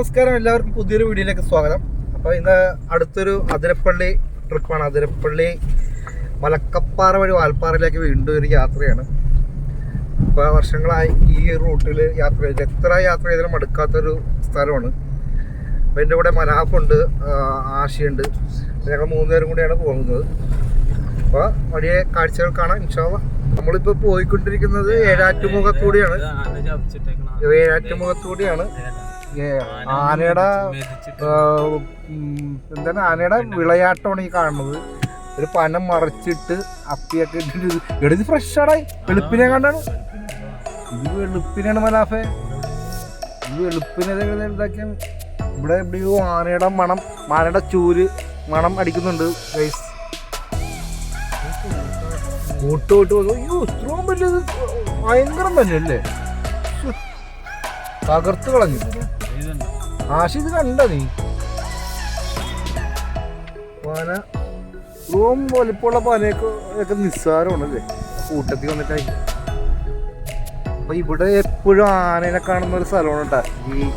നമസ്കാരം എല്ലാവർക്കും പുതിയൊരു വീഡിയോയിലേക്ക് സ്വാഗതം അപ്പോൾ ഇന്ന് അടുത്തൊരു അതിരപ്പള്ളി ട്രിപ്പാണ് അതിരപ്പള്ളി മലക്കപ്പാറ വഴി വാൽപ്പാറയിലേക്ക് വീണ്ടും ഒരു യാത്രയാണ് ഇപ്പോൾ വർഷങ്ങളായി ഈ റൂട്ടിൽ യാത്ര ചെയ്ത് എത്ര യാത്ര ചെയ്താലും മടുക്കാത്തൊരു സ്ഥലമാണ് അപ്പോൾ എന്റെ കൂടെ മനാഫുണ്ട് ആശയുണ്ട് ഞങ്ങൾ മൂന്നുപേരും കൂടിയാണ് പോകുന്നത് അപ്പോൾ വലിയ കാഴ്ചകൾ കാണാം ഇൻഷാല്ല നമ്മളിപ്പോൾ പോയിക്കൊണ്ടിരിക്കുന്നത് ഏഴാറ്റുമുഖത്തൂടെയാണ് ഏഴാറ്റുമുഖത്തൂടെയാണ് ആനയുടെ എന്താണ് ആനയുടെ വിളയാട്ടമാണ് ഈ കാണുന്നത്. ഒരു പനം മറച്ചിട്ട് അപ്പിയൊക്കെ ഇട്ടിട്ട് എടുത്ത് ഫ്രഷാടാ വെളുപ്പിനെ കണ്ടാണ്. ഇത് വെളുപ്പിനാണ് മലാഫെ. ഇത് വെളുപ്പിനെ ഇതാക്കിയാണ് ഇവിടെ എവിടെയോ ആനയുടെ മണം ആനയുടെ ചൂര് മണം അടിക്കുന്നുണ്ട് ഗൈസ് ഓട്ട് ഓട്ട്. അയ്യോ ഇത്രയും വലിയത് ഭയങ്കരം തന്നെയല്ലേ. തകർത്ത് കളഞ്ഞു. ആശ ഇത് കണ്ട നീ? പന റൂം വലിപ്പമുള്ള പനയൊക്കെ നിസ്സാരമാണല്ലേ? കൂട്ടത്തിൽ വന്നിട്ടായി അപ്പൊ ഇവിടെ എപ്പോഴും ആനേനെ കാണുന്ന ഒരു സ്ഥലമാണ് ഈ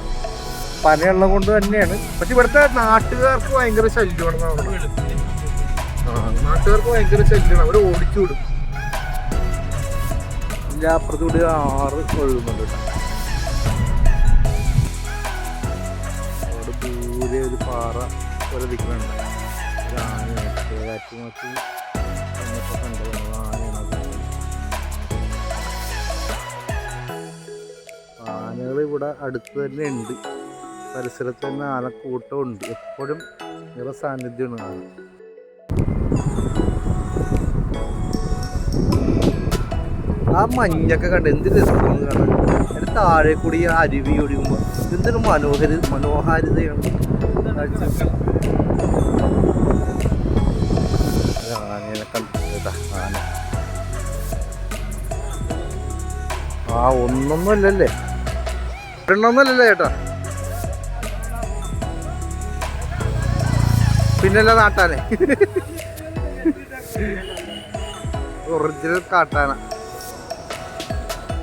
പനയുള്ള കൊണ്ട് തന്നെയാണ്. പക്ഷെ ഇവിടുത്തെ നാട്ടുകാർക്ക് ഭയങ്കര ശല്യമാണ് നാട്ടുകാർക്ക് ഭയങ്കര ശല്യമാണ്. അവർ ഓടിച്ചു വിടും. അപ്പുറത്തൂടെ ആറ് ഒഴുകുന്നുണ്ട് കേട്ടോ. ഒരു പാറ പോലെ നിൽക്കുന്നുണ്ട് ഒരു ആനയാണ് കാറ്റുമാറ്റി വന്നപ്പോൾ കണ്ടതാണ് ആനയാണ് ആനകൾ ഇവിടെ അടുത്ത് തന്നെ ഉണ്ട്. പരിസരത്ത് തന്നെ ആനക്കൂട്ടം ഉണ്ട് എപ്പോഴും നിറ സാന്നിധ്യമാണ് ആന ആ മഞ്ഞൊക്കെ കണ്ട് എന്ത് രസമാണ് കാണാൻ. അതിന് താഴെ കൂടി ആ അരുവി ഒഴുകുമ്പോൾ എന്തൊരു മനോഹര മനോഹാരിതയാണ്. ആ ഒന്നൊന്നുമില്ലല്ലേ? ഒരെണ്ണമൊന്നുമല്ലല്ലേ ചേട്ടാ? പിന്നല്ല നാട്ടാനെ. ഒറിജിനൽ കാട്ടാന.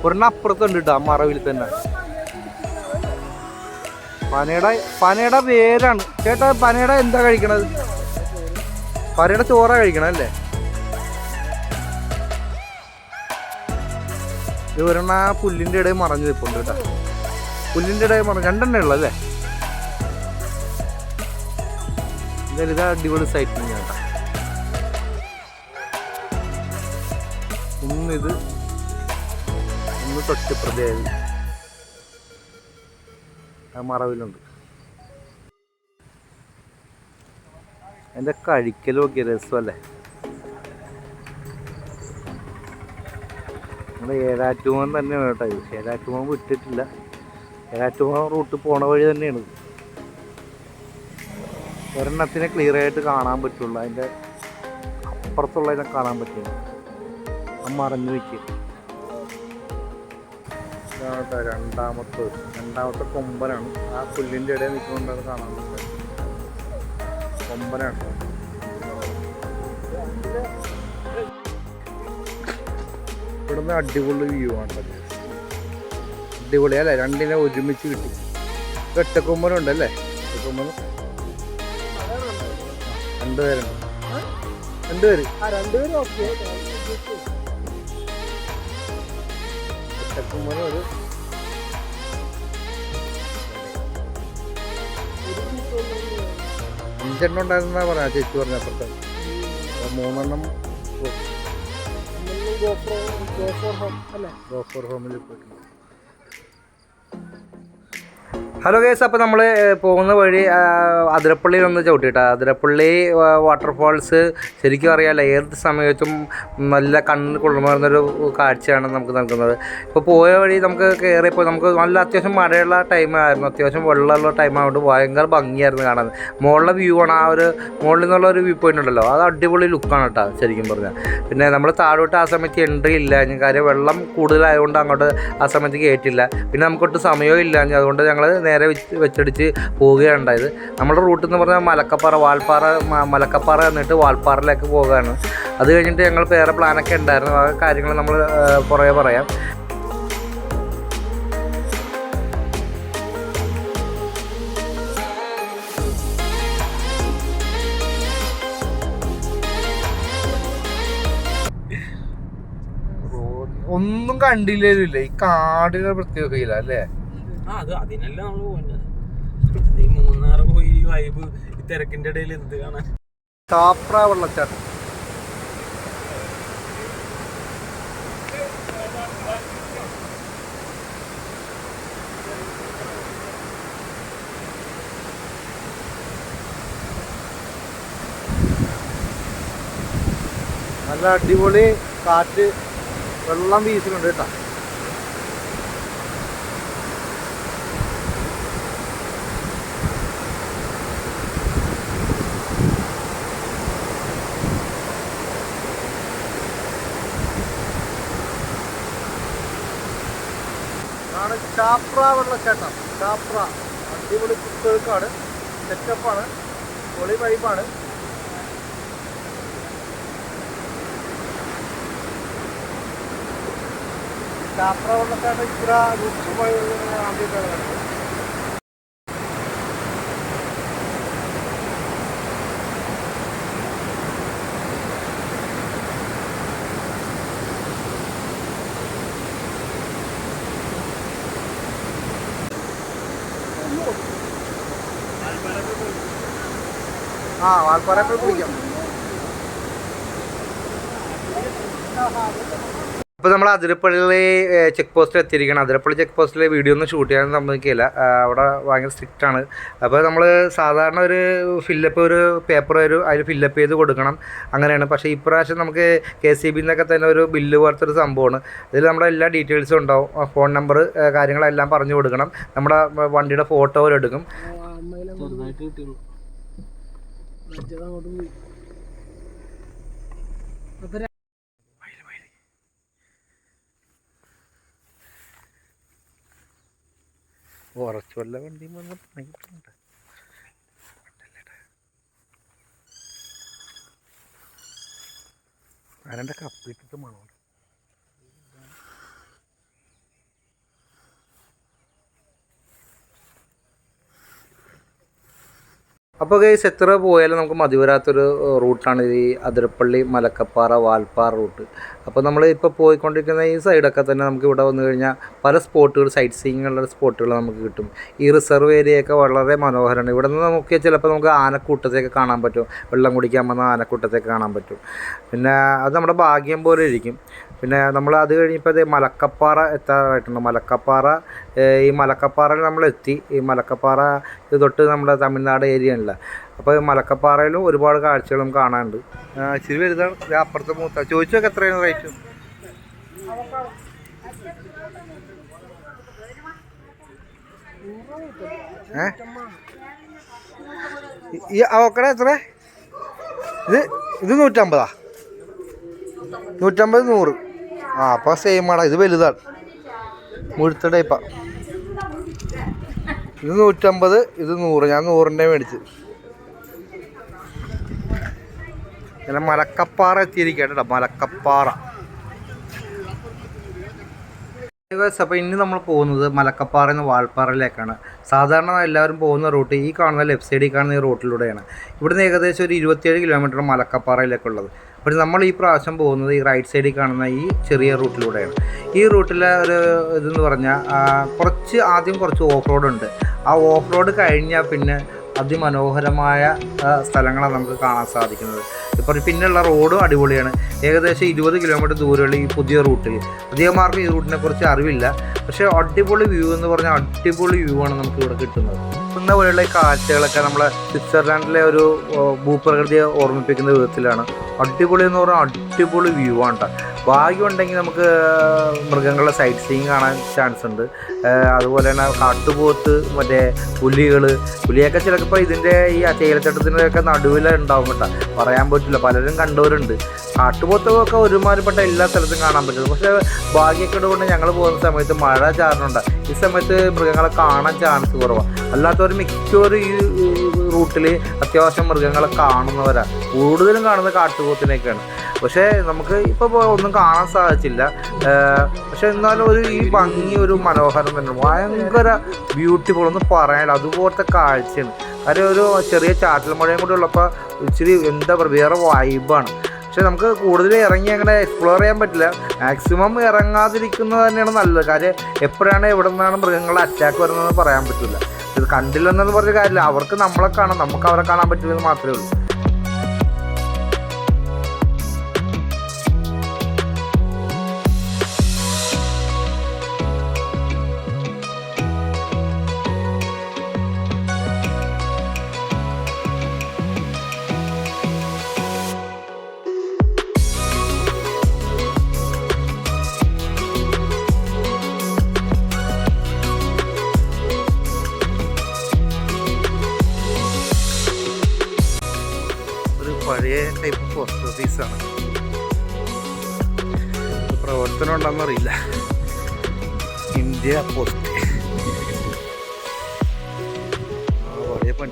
ഒരെണ്ണം അപ്പുറത്തുണ്ട് കേട്ടോ മറവിൽ തന്നെ. പനയുടെ പനയുടെ പേരാണ്. ചേട്ടാ പനയുടെ എന്താ കഴിക്കണത്? പനയുടെ ചോറ കഴിക്കണം അല്ലേ? ഇത് ഒരെണ്ണ ആ പുല്ലിന്റെ ഇടയിൽ മറഞ്ഞു നിൽപ്പുണ്ട് കേട്ടോ. പുല്ലിന്റെ ഇടയിൽ മറഞ്ഞു രണ്ടെണ്ണേ ഉള്ളു അല്ലേ? എന്തായാലും ഇത് അടിപൊളി സൈറ്റ് തന്നെയാണ് കേട്ടോ. ഒന്നിത് ഒന്ന് തൊട്ട് ആ മറവിലുണ്ട്. എന്റെ കഴിക്കലും ഒക്കെ രസമല്ലേ? നമ്മുടെ ഏഴാറ്റുമോൻ തന്നെയാണ് കേട്ടോ ഇത്. ഏഴാറ്റുമോൻ വിട്ടിട്ടില്ല. ഏഴാറ്റുമോൻ റൂട്ട് പോണ വഴി തന്നെയാണ്. ഒരെണ്ണത്തിനെ ക്ലിയർ ആയിട്ട് കാണാൻ പറ്റുള്ളൂ. അതിന്റെ അപ്പുറത്തുള്ളതിനെ കാണാൻ പറ്റുള്ളൂ. ആ മറഞ്ഞു ഇതാണ് രണ്ടാമത്തെ രണ്ടാമത്തെ കൊമ്പനാണ്. ആ പുല്ലിന്റെ ഇടയിൽ നിൽക്കുന്നുണ്ടാണ് കാണാൻ പറ്റും. കൊമ്പനാണ്. ഇവിടുന്ന് അടിപൊളി വ്യൂ ആണ്. അടിപൊളിയല്ലേ? രണ്ടിനെ ഒരുമിച്ച് കിട്ടി. ഒറ്റക്കൊമ്പനുണ്ട് ഉണ്ടല്ലേ ഒറ്റക്കൊമ്പനും രണ്ടുപേരുണ്ട്. രണ്ടുപേര്. ഒരു അഞ്ചെണ്ണം ഉണ്ടായിരുന്നാ പറയാ ചേച്ചി പറഞ്ഞ അപ്പുറത്തെ. അപ്പൊ മൂന്നെണ്ണം ഗോഫോർ ഹോമിൽ പോയിട്ടുണ്ട്. ഹലോ കേസ് അപ്പോൾ നമ്മൾ പോകുന്ന വഴി അതിരപ്പള്ളിയിൽ ഒന്ന് ചവിട്ടിട്ടാ അതിരപ്പള്ളി വാട്ടർഫാൾസ് ശരിക്കും അറിയാമല്ലോ ഏത് സമയത്തും നല്ല കണ്ണ് കൊള്ളുമാറുന്നൊരു കാഴ്ചയാണ് നമുക്ക് നൽകുന്നത്. ഇപ്പോൾ പോയ വഴി നമുക്ക് കയറിയപ്പോൾ നമുക്ക് നല്ല അത്യാവശ്യം മഴയുള്ള ടൈമായിരുന്നു അത്യാവശ്യം വെള്ളമുള്ള ടൈം ആയതുകൊണ്ട് ഭയങ്കര ഭംഗിയായിരുന്നു കാണാൻ. മുകളിലെ വ്യൂ ആണ് ആ ഒരു മുകളിൽ നിന്നുള്ള ഒരു വ്യൂ പോയിന്റ് ഉണ്ടല്ലോ. അത് അടിപൊളി ലുക്കാണ് കേട്ടോ ശരിക്കും പറഞ്ഞാൽ പിന്നെ നമ്മൾ താഴോട്ട് ആ സമയത്ത് എൻട്രി ഇല്ല. കാര്യം വെള്ളം കൂടുതലായതുകൊണ്ട് അങ്ങോട്ട് ആ സമയത്ത് കയറ്റില്ല പിന്നെ നമുക്കൊട്ട് സമയവും ഇല്ല. അതുകൊണ്ട് ഞങ്ങൾ നേരെ വെച്ച് വെച്ചടിച്ച് പോവുകയാണ് ഉണ്ടായത് നമ്മുടെ റൂട്ട് എന്ന് പറഞ്ഞാൽ മലക്കപ്പാറ വാൽപ്പാറ മലക്കപ്പാറ എന്നിട്ട് വാൽപ്പാറയിലേക്ക് പോവുകയാണ്. അത് കഴിഞ്ഞിട്ട് ഞങ്ങൾ വേറെ പ്ലാനൊക്കെ ഉണ്ടായിരുന്നു. ആ കാര്യങ്ങൾ നമ്മൾ കുറേ പറയാം. ഒന്നും കണ്ടില്ലേ ഈ കാടിന്റെ പ്രത്യേകതയില്ല അല്ലേ? ആ അത് അതിനല്ല നമ്മൾ പോകുന്നത് ഈ മൂന്നാർ പോയി ഈ വൈബ് ഈ തിരക്കിന്റെ ഇടയിൽ എന്ത് കാണാൻ? ചാപ്ര വെള്ളച്ചാട്ടം. നല്ല അടിപൊളി കാറ്റ് വെള്ളം വീശുന്നുണ്ട് കേട്ടോ ആണ് ചാപ്ര വെള്ളച്ചാട്ടം. ചാപ്ര അടിപൊളി കുത്തൊഴുക്കാണ് സെറ്റപ്പാണ് പൊളി വൈബാണ് ചാപ്ര വെള്ളച്ചാട്ടം ഇത്ര രൂക്ഷമായി ആദ്യമായിട്ടാണ് ആ വാൽപ്പാറ പോയി കുളിക്കാം. അപ്പോൾ നമ്മൾ അതിരപ്പള്ളി ചെക്ക് പോസ്റ്റിൽ എത്തിയിരിക്കണം. അതിരപ്പള്ളി ചെക്ക് പോസ്റ്റിൽ വീഡിയോ ഒന്നും ഷൂട്ട് ചെയ്യാൻ സമ്മതിക്കില്ല. അവിടെ ഭയങ്കര സ്ട്രിക്റ്റ് ആണ്. അപ്പോൾ നമ്മൾ സാധാരണ ഒരു ഫില്ലപ്പ് ഒരു പേപ്പർ ഒരു അതിൽ ഫില്ലപ്പ് ചെയ്ത് കൊടുക്കണം. അങ്ങനെയാണ്. പക്ഷേ ഇപ്രാവശ്യം നമുക്ക് കെ സി ബി എന്നൊക്കെ തന്നെ ഒരു ബില്ല് പോലത്തെ ഒരു സംഭവമാണ്. അതിൽ നമ്മുടെ എല്ലാ ഡീറ്റെയിൽസും ഉണ്ടാവും. ഫോൺ നമ്പർ കാര്യങ്ങളെല്ലാം പറഞ്ഞു കൊടുക്കണം. നമ്മുടെ വണ്ടിയുടെ ഫോട്ടോ എടുക്കും അങ്ങോട്ട് പോയി ഉറച്ചു വല്ല വണ്ടിയും വന്ന് പണിയിട്ടുണ്ട് ആരന്റെ കപ്പിട്ടിട്ട് മണോ അപ്പോൾ ഗൈസ് എത്ര പോയാലും നമുക്ക് മതി വരാത്തൊരു റൂട്ടാണ് ഈ അതിരപ്പള്ളി മലക്കപ്പാറ വാൽപ്പാറ റൂട്ട്. അപ്പോൾ നമ്മൾ ഇപ്പോൾ പോയിക്കൊണ്ടിരിക്കുന്ന ഈ സൈഡൊക്കെ തന്നെ നമുക്ക് ഇവിടെ വന്നു കഴിഞ്ഞാൽ പല സ്പോട്ടുകൾ സൈറ്റ് സീയിങ്ങുള്ള സ്പോട്ടുകൾ നമുക്ക് കിട്ടും. ഈ റിസർവ് ഏരിയയൊക്കെ വളരെ മനോഹരമാണ് ഇവിടെ നിന്ന് നമുക്ക് ചിലപ്പോൾ നമുക്ക് ആനക്കൂട്ടത്തെയൊക്കെ കാണാൻ പറ്റും. വെള്ളം കുടിക്കാൻ വന്ന ആനക്കൂട്ടത്തെയൊക്കെ കാണാൻ പറ്റും. പിന്നെ അത് നമ്മുടെ ഭാഗ്യം പോലെ ഇരിക്കും. പിന്നെ നമ്മൾ അത് കഴിഞ്ഞപ്പോൾ ഇത് മലക്കപ്പാറ എത്താറായിട്ടുണ്ട്. മലക്കപ്പാറ ഈ മലക്കപ്പാറയിൽ നമ്മൾ എത്തി. ഈ മലക്കപ്പാറ ഇത് തൊട്ട് നമ്മുടെ തമിഴ്നാട് ഏരിയ അപ്പോൾ ഈ മലക്കപ്പാറയിലും ഒരുപാട് കാഴ്ചകളും കാണാനുണ്ട്. ഇച്ചിരി വലുതാണ്. അപ്പുറത്തെ മൂത്ത ചോദിച്ചൊക്കെ എത്രയാണ് റേറ്റ് ഏ? ഈ അവക്കട എത്ര ഇത് ഇത് നൂറ്റമ്പതാ? നൂറ്റമ്പത് നൂറ്. ആ അപ്പോൾ സെയിം ആണ് ഇത് വലുതാണ്. മുഴുത്ത ടൈപ്പാ ഇത് നൂറ്റമ്പത് ഇത് നൂറ്. ഞാൻ നൂറിന്റെ മേടിച്ച്. ഇങ്ങനെ മലക്കപ്പാറ എത്തിയിരിക്കട്ടെ മലക്കപ്പാറ. അപ്പോൾ ഇനി നമ്മൾ പോകുന്നത് മലക്കപ്പാറ എന്ന വാൾപ്പാറയിലേക്കാണ് സാധാരണ എല്ലാവരും പോകുന്ന റൂട്ട് ഈ കാണുന്ന ലെഫ്റ്റ് സൈഡിൽ കാണുന്ന ഈ റൂട്ടിലൂടെയാണ്. ഇവിടുന്ന് ഏകദേശം ഒരു ഇരുപത്തിയേഴ് കിലോമീറ്റർ മലക്കപ്പാറയിലേക്കുള്ളത്. അപ്പോൾ നമ്മൾ ഈ പ്രാവശ്യം പോകുന്നത് ഈ റൈറ്റ് സൈഡിൽ കാണുന്ന ഈ ചെറിയ റൂട്ടിലൂടെയാണ്. ഈ റൂട്ടിലെ ഒരു ഇതെന്ന് പറഞ്ഞാൽ കുറച്ച് ആദ്യം കുറച്ച് ഓഫ് റോഡ് ഉണ്ട്. ആ ഓഫ് റോഡ് കഴിഞ്ഞാൽ പിന്നെ അതിമനോഹരമായ സ്ഥലങ്ങളാണ് നമുക്ക് കാണാൻ സാധിക്കുന്നത്. ഇപ്പോൾ പിന്നെയുള്ള റോഡും അടിപൊളിയാണ്. ഏകദേശം ഇരുപത് കിലോമീറ്റർ ദൂരമുള്ള ഈ പുതിയ റൂട്ടിൽ അധികമാർക്കും ഈ റൂട്ടിനെ കുറിച്ച് അറിവില്ല. പക്ഷേ അടിപൊളി വ്യൂ എന്ന് പറഞ്ഞാൽ അടിപൊളി വ്യൂ ആണ് നമുക്ക് ഇവിടെ കിട്ടുന്നത്. ഇന്ന പോലെയുള്ള കാഴ്ചകളൊക്കെ നമ്മളെ സ്വിറ്റ്സർലാൻഡിലെ ഒരു ഭൂപ്രകൃതിയെ ഓർമ്മിപ്പിക്കുന്ന വിധത്തിലാണ്. അടിപൊളി എന്ന് പറഞ്ഞാൽ അടിപൊളി വ്യൂ ആണ് ട്ടോ. ഭാഗ്യം ഉണ്ടെങ്കിൽ നമുക്ക് മൃഗങ്ങളുടെ സൈറ്റ് സീയിങ് കാണാൻ ചാൻസ് ഉണ്ട്. അതുപോലെ തന്നെ കാട്ടുപോത്ത് മറ്റേ പുലികൾ പുലിയൊക്കെ ചിലപ്പോൾ ഇതിന്റെ ഈ തേയിലത്തോട്ടത്തിന്റെയൊക്കെ നടുവിൽ കേട്ടോ. പറയാൻ പറ്റില്ല. പലരും കണ്ടവരുണ്ട്. കാട്ടുപോത്തൊക്കെ ഒരുമാതിരിപ്പെട്ട എല്ലാ സ്ഥലത്തും കാണാൻ പറ്റും. പക്ഷേ ഭാഗ്യക്കേട് കൊണ്ട് ഞങ്ങൾ പോകുന്ന സമയത്ത് മഴ ചാറുന്നുണ്ട്. ഈ സമയത്ത് മൃഗങ്ങളെ കാണാൻ ചാൻസ് കുറവാണ് അല്ലാത്തവർ മിക്കവരും ഈ റൂട്ടിൽ അത്യാവശ്യം മൃഗങ്ങളെ കാണുന്നവരാണ് കൂടുതലും കാണുന്നത് കാട്ടുപോത്തിനെയൊക്കെയാണ്. പക്ഷേ നമുക്ക് ഇപ്പോൾ ഒന്നും കാണാൻ സാധിച്ചില്ല. പക്ഷെ എന്നാലും ഒരു ഈ ഭംഗി ഒരു മനോഹരം തന്നെ. ഭയങ്കര ബ്യൂട്ടിഫുൾ ഒന്നും പറയാനില്ല അതുപോലത്തെ കാഴ്ചയാണ്. കാര്യം ഒരു ചെറിയ ചാറ്റൽ മഴയും കൂടി ഉള്ളപ്പോൾ ഇച്ചിരി എന്താ പറയുക വേറെ വൈബാണ് പക്ഷെ നമുക്ക് കൂടുതൽ ഇറങ്ങി അങ്ങനെ എക്സ്പ്ലോർ ചെയ്യാൻ പറ്റില്ല. മാക്സിമം ഇറങ്ങാതിരിക്കുന്നത് തന്നെയാണ് നല്ലത്. കാര്യം എപ്പോഴാണ് എവിടെ നിന്നാണ് മൃഗങ്ങളെ അറ്റാക്ക് വരുന്നതെന്ന് പറയാൻ പറ്റില്ല ഇത് കണ്ടില്ലെന്നു പറഞ്ഞ കാര്യമില്ല. അവർക്ക് നമ്മളെ കാണാം. നമുക്ക് അവരെ കാണാൻ പറ്റില്ലെന്ന് മാത്രമേ ഉള്ളൂ.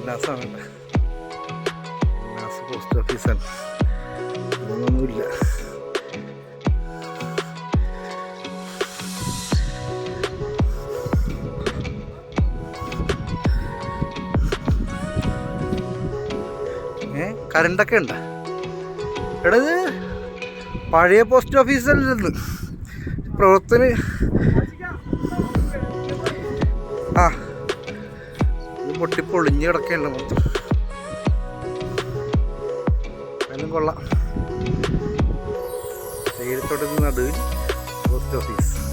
പന്നാസാണ് പന്നാസ് പോസ്റ്റ് ഓഫീസാണ് അതൊന്നുമില്ല. കറണ്ടൊക്കെ ഉണ്ട്? എടത് പഴയ പോസ്റ്റ് ഓഫീസല്ലെന്ന് പ്രവർത്തന പൊളിഞ്ഞ് കിടക്കേണ്ട മൊത്തം അതിനും കൊള്ളാം. തേയിലത്തോട്ട് നടുവിൽ പോസ്റ്റ് ഓഫീസ്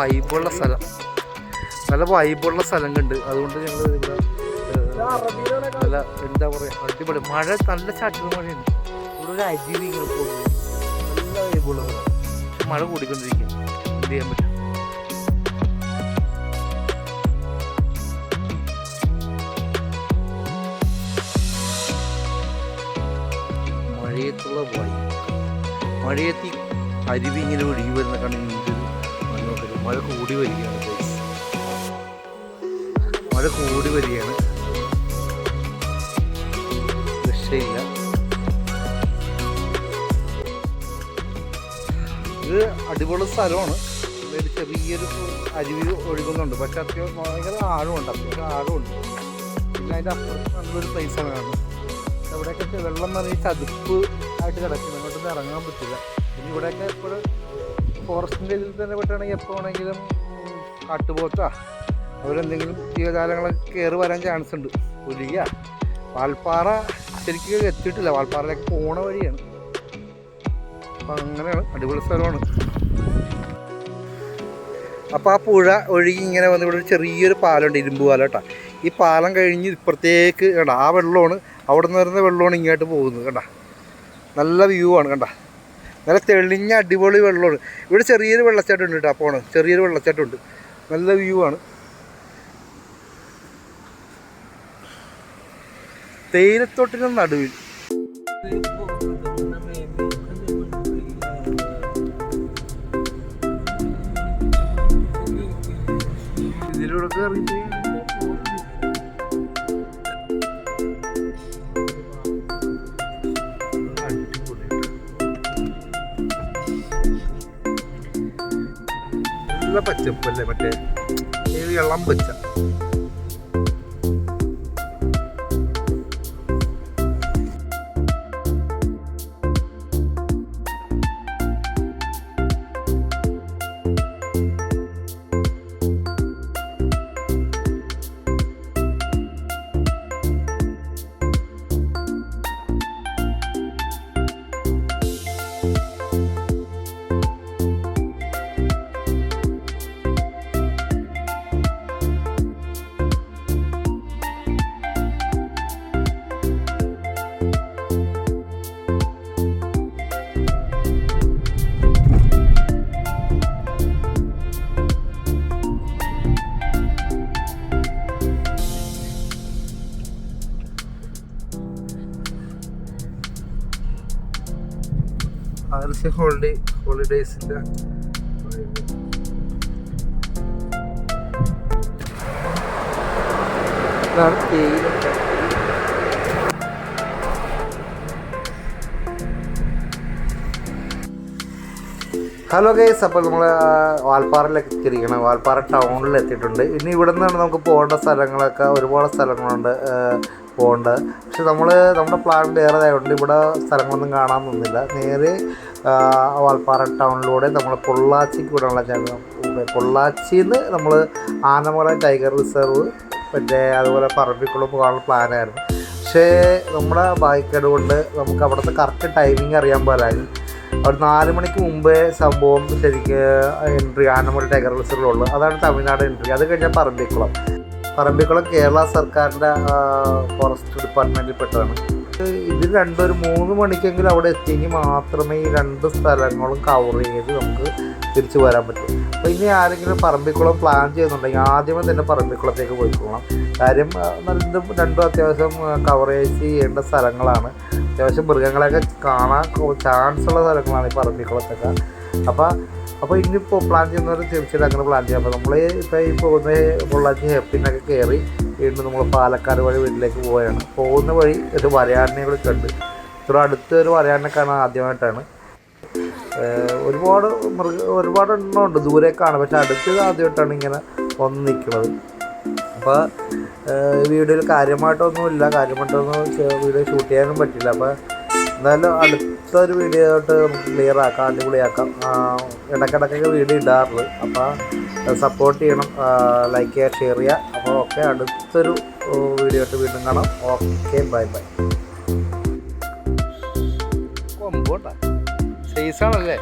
വൈബുള്ള സ്ഥലം. നല്ല വൈബുള്ള സ്ഥലം കണ്ട് അതുകൊണ്ട് ഞങ്ങൾ ഇവിടെ നല്ല എന്താ പറയുക അടിപൊളി. മഴ നല്ല ചാറ്റൽ മഴയുണ്ട് ഇവിടെ ഒരു അജീവി പോകുന്നു. നല്ല വൈബുള്ള പക്ഷെ മഴ കൂടിക്കൊണ്ടിരിക്കും. എന്ത് ചെയ്യാൻ പറ്റും? മഴയത്തുള്ള വൈ മഴയത്തി അരുവി ഇങ്ങനെ ഒഴുകി വരുന്ന മനോഹരം മഴ കൂടി വരികയാണ്. മഴ കൂടി വരികയാണ്. രക്ഷയില്ല. ഇത് അടിപൊളി സ്ഥലമാണ്. ഒരു ചെറിയൊരു അരുവി ഒഴുകുന്നുണ്ട്. പക്ഷെ അത്യാവശ്യം ഭയങ്കര ആഴമുണ്ട്. അത്യാവശ്യം ആഴമുണ്ട്. പിന്നെ അതിന്റെ അപ്പുറത്ത് നല്ലൊരു പ്ലേസാണ് കാണുന്നത്. ഇവിടെയൊക്കെ വെള്ളം നിറഞ്ഞ് ചതുപ്പ് ആയിട്ട് കിടക്കുന്നു. അങ്ങോട്ടൊന്നും ഇറങ്ങാൻ പറ്റില്ല. പിന്നെ ഇവിടെയൊക്കെ എപ്പോഴും ഫോറസ്റ്റിന്റെ ഇതിൽ തന്നെ പെട്ടാണെങ്കിൽ എപ്പോൾ വേണമെങ്കിലും കാട്ടുപോത്ത അവരെന്തെങ്കിലും ജീവജാലങ്ങളൊക്കെ കയറി വരാൻ ചാൻസ് ഉണ്ട്. പുലിയ വാൽപ്പാറ ശരിക്കും എത്തിയിട്ടില്ല. വാൽപ്പാറയിലേക്ക് പോണ വഴിയാണ്. അപ്പം അങ്ങനെയാണ്. അടിപൊളി സ്ഥലമാണ്. അപ്പോൾ ആ പുഴ ഒഴുകി ഇങ്ങനെ വന്ന് ഇവിടെ ഒരു ചെറിയൊരു പാലമുണ്ട് ഇരുമ്പ് പാലം കേട്ടോ. ഈ പാലം കഴിഞ്ഞ് ഇപ്പുറത്തേക്ക് കണ്ട ആ വെള്ളമാണ് അവിടെ നിന്ന് വരുന്ന വെള്ളമാണ് ഇങ്ങോട്ട് പോകുന്നത് കണ്ട. നല്ല വ്യൂ ആണ് കണ്ട. നല്ല തെളിഞ്ഞ അടിപൊളി വെള്ളമാണ്. ഇവിടെ ചെറിയൊരു വെള്ളച്ചാട്ടം ഉണ്ട് കേട്ടോ പോണ് ചെറിയൊരു വെള്ളച്ചാട്ടം ഉണ്ട്. നല്ല വ്യൂ ആണ്. തേയിലത്തോട്ടിന് നടുവിൽ. ഇതിലൂടെ കയറിയിട്ട് നല്ല പച്ചപ്പല്ലേ മറ്റേ ഇളം പച്ച? ലാസ്റ്റ് ഹോളിഡേ ഹോളിഡേയ്സിന്റെ ഹലോ ഗൈസ് അപ്പോൾ നമ്മൾ വാൽപ്പാറയിലേക്ക് എത്തിയിരിക്കണം വാൽപ്പാറ ടൗണിൽ എത്തിയിട്ടുണ്ട് ഇനി ഇവിടെ നിന്നാണ് നമുക്ക് പോകേണ്ട സ്ഥലങ്ങളൊക്കെ ഒരുപാട് സ്ഥലങ്ങളുണ്ട്. പോകേണ്ടത് പക്ഷെ നമ്മൾ നമ്മുടെ പ്ലാൻ വേറെ ആയതുകൊണ്ട് ഇവിടെ സ്ഥലങ്ങളൊന്നും കാണാൻ നിന്നില്ല. നേരെ വാൽപ്പാറ ടൗണിലൂടെ നമ്മൾ പൊള്ളാച്ചിക്ക് വിടാനുള്ള ചാൻസ് പൊള്ളാച്ചിയിൽ നിന്ന് നമ്മൾ ആനമല ടൈഗർ റിസർവ് മറ്റേ അതുപോലെ പറമ്പിക്കുളം പോകാനുള്ള പ്ലാനായിരുന്നു. പക്ഷേ നമ്മുടെ ബൈക്കേട് കൊണ്ട് നമുക്ക് അവിടുത്തെ കറക്റ്റ് ടൈമിംഗ് അറിയാൻ പോലായി ഒരു നാല് മണിക്ക് മുമ്പേ സംഭവം ശരിക്ക് എൻട്രി ആനമല ടൈഗർ റിസർവിലുള്ളൂ. അതാണ് തമിഴ്നാട് എൻട്രി അത് കഴിഞ്ഞാൽ പറമ്പിക്കുളം. പറമ്പിക്കുളം കേരള സർക്കാരിന്റെ ഫോറസ്റ്റ് ഡിപ്പാർട്ട്മെന്റിൽ പെട്ടതാണ്. ഇത് രണ്ടൊരു മൂന്ന് മണിക്കെങ്കിലും അവിടെ എത്തിയെങ്കിൽ മാത്രമേ ഈ രണ്ട് സ്ഥലങ്ങളും കവർ ചെയ്ത് നമുക്ക് തിരിച്ചു വരാൻ പറ്റും. അപ്പോൾ ഇനി ആരെങ്കിലും പറമ്പിക്കുളം പ്ലാൻ ചെയ്യുന്നുണ്ടെങ്കിൽ ആദ്യമേ തന്നെ പറമ്പിക്കുളത്തേക്ക് പോയിക്കോളാം കാര്യം രണ്ടും രണ്ടും അത്യാവശ്യം കവറേജ് ചെയ്യേണ്ട സ്ഥലങ്ങളാണ്. അത്യാവശ്യം മൃഗങ്ങളെയൊക്കെ കാണാൻ ചാൻസ് ഉള്ള സ്ഥലങ്ങളാണ് ഈ പറമ്പിക്കുളത്തൊക്കെ. അപ്പോൾ അപ്പോൾ ഇനിയിപ്പോൾ പ്ലാൻ ചെയ്യുന്നവർ തീർച്ചയായിട്ടും അങ്ങനെ പ്ലാൻ ചെയ്യാം. അപ്പോൾ നമ്മൾ ഇപ്പോൾ ഈ പോകുന്ന പൊള്ളാച്ചി ഹെപ്പിനൊക്കെ കയറി വീണ്ടും നമ്മൾ പാലക്കാട് വഴി വീട്ടിലേക്ക് പോവുകയാണ്. പോകുന്ന വഴി ഒരു വരയാടിനെ കൂടി കണ്ട്. ഇത്ര അടുത്ത ഒരു വരയാടിനെ കാണാൻ ആദ്യമായിട്ടാണ്. ഒരുപാട് മൃഗ ഒരുപാട് എണ്ണം ഉണ്ട് ദൂരേക്കാണ്. പക്ഷെ അടുത്ത് ആദ്യമായിട്ടാണ് ഇങ്ങനെ വന്ന് നിൽക്കുന്നത്. അപ്പോൾ വീഡിയോയിൽ കാര്യമായിട്ടൊന്നുമില്ല കാര്യമായിട്ടൊന്നും വീഡിയോ ഷൂട്ട് ചെയ്യാനും പറ്റില്ല. അപ്പോൾ എന്തായാലും അടുത്തൊരു വീഡിയോ ആയിട്ട് ക്ലിയർ ആക്കാം അടിപൊളിയാക്കാം. ആഹ് ഇടയ്ക്കിടയ്ക്കൊക്കെ വീഡിയോ ഇടാറുള്ളത് അപ്പോൾ സപ്പോർട്ട് ചെയ്യണം ലൈക്ക് ചെയ്യുക ഷെയർ ചെയ്യുക. അപ്പോൾ ഓക്കെ അടുത്തൊരു വീഡിയോ ആയിട്ട് വീണ്ടും കാണാം. ഓക്കെ ബൈ ബൈ കൊമ്പോട്ടാ സൈസാണല്ലേ